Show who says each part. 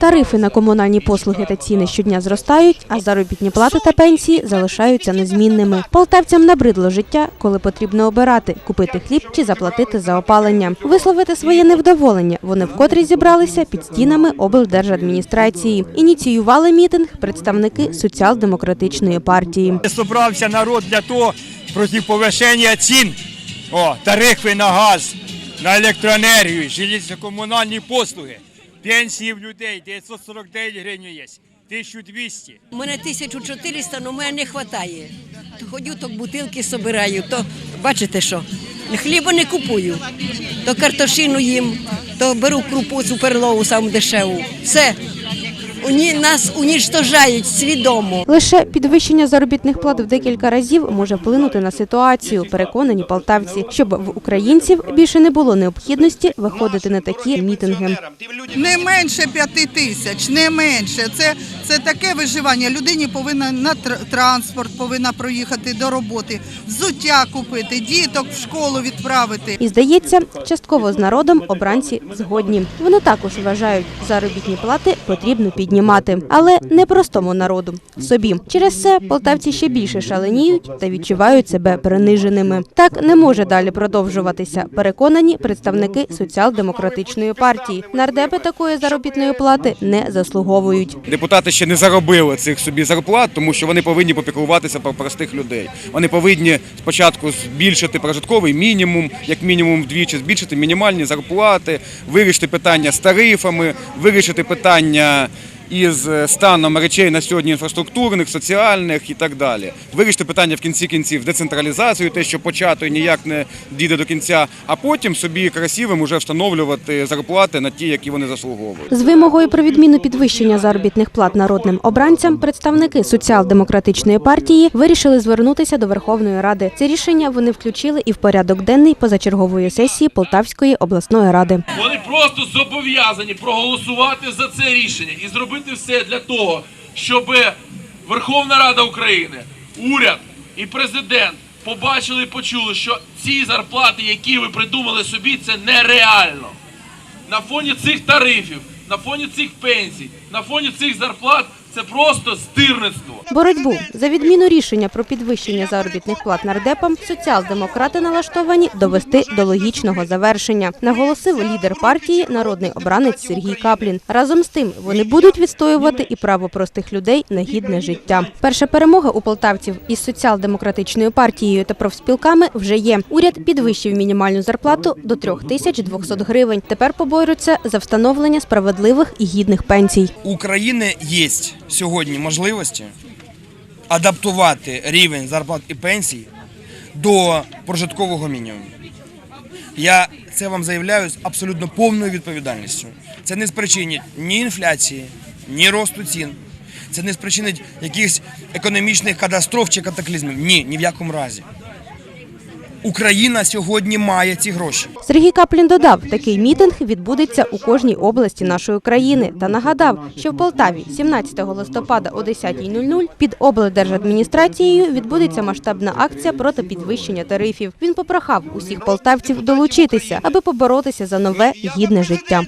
Speaker 1: Тарифи на комунальні послуги та ціни щодня зростають, а заробітні плати та пенсії залишаються незмінними. Полтавцям набридло життя, коли потрібно обирати купити хліб чи заплатити за опалення. Висловити своє невдоволення вони вкотре зібралися під стінами облдержадміністрації. Ініціювали мітинг представники соціал-демократичної партії.
Speaker 2: Собрався народ для того проти повищення цін. О, тарифи на газ, на електроенергію, жилищно-комунальні послуги, пенсії в людей 949 гривень є, 1200.
Speaker 3: У мене 1400, але мене не вистачає. То ходю, то бутилки собираю, то бачите що? Хліба не купую, то картошину їм, то беру крупу суперлову саму дешеву. Все. Уні, нас уніштожають свідомо.
Speaker 1: Лише підвищення заробітних плат в декілька разів може вплинути на ситуацію, переконані полтавці, щоб в українців більше не було необхідності виходити на такі мітинги.
Speaker 4: Не менше п'яти тисяч, не менше. Це, це таке виживання. Людині повинна на тр- транспорт, повинна проїхати до роботи, взуття купити, діток в школу відправити.
Speaker 1: І здається, частково з народом обранці згодні. Вони також вважають, заробітні плати потрібно піднімати, але не простому народу собі. Через це полтавці ще більше шаленіють та відчувають себе приниженими. Так не може далі продовжуватися. Переконані представники соціал-демократичної партії. Нардепи такої заробітної плати не заслуговують.
Speaker 5: Депутати ще не заробили цих собі зарплат, тому що вони повинні попіклуватися про простих людей. Вони повинні спочатку збільшити прожитковий мінімум, як мінімум вдвічі, збільшити мінімальні зарплати, вирішити питання з тарифами, вирішити питання. Із е, станом речей на сьогодні інфраструктурних, соціальних і так далі. Вирішити питання в кінці кінців децентралізацію, те, що почато і ніяк не дійде до кінця, а потім собі красивим уже встановлювати зарплати на ті, які вони заслуговують.
Speaker 1: З вимогою про відміну підвищення заробітних плат народним обранцям представники соціал-демократичної партії вирішили звернутися до Верховної Ради. Це рішення вони включили і в порядок денний позачергової сесії Полтавської обласної ради.
Speaker 6: Вони просто зобов'язані проголосувати за це рішення і зробити все для того, щоб Верховна Рада України, уряд і президент побачили і почули, що ці зарплати, які ви придумали собі, це нереально. На фоні цих тарифів, на фоні цих пенсій, на фоні цих зарплат це просто стирництво.
Speaker 1: Боротьбу за відміну рішення про підвищення заробітних плат нардепам соціал-демократи налаштовані довести до логічного завершення, наголосив лідер партії народний обранець Сергій Каплін. Разом з тим вони будуть відстоювати і право простих людей на гідне життя. Перша перемога у полтавців із соціал-демократичною партією та профспілками вже є. Уряд підвищив мінімальну зарплату до 3200 гривень. Тепер поборються за встановлення справедливих і гідних пенсій.
Speaker 7: України є сьогодні можливості адаптувати рівень зарплат і пенсій до прожиткового мінімуму. Я це вам заявляю з абсолютно повною відповідальністю. Це не спричинить ні інфляції, ні росту цін. Це не спричинить якихось економічних катастроф чи катаклізмів. Ні, ні в якому разі. Україна сьогодні має ці гроші.
Speaker 1: Сергій Каплін додав, такий мітинг відбудеться у кожній області нашої країни та нагадав, що в Полтаві 17 листопада о 10.00 під облдержадміністрацією відбудеться масштабна акція проти підвищення тарифів. Він попрохав усіх полтавців долучитися, аби поборотися за нове гідне життя.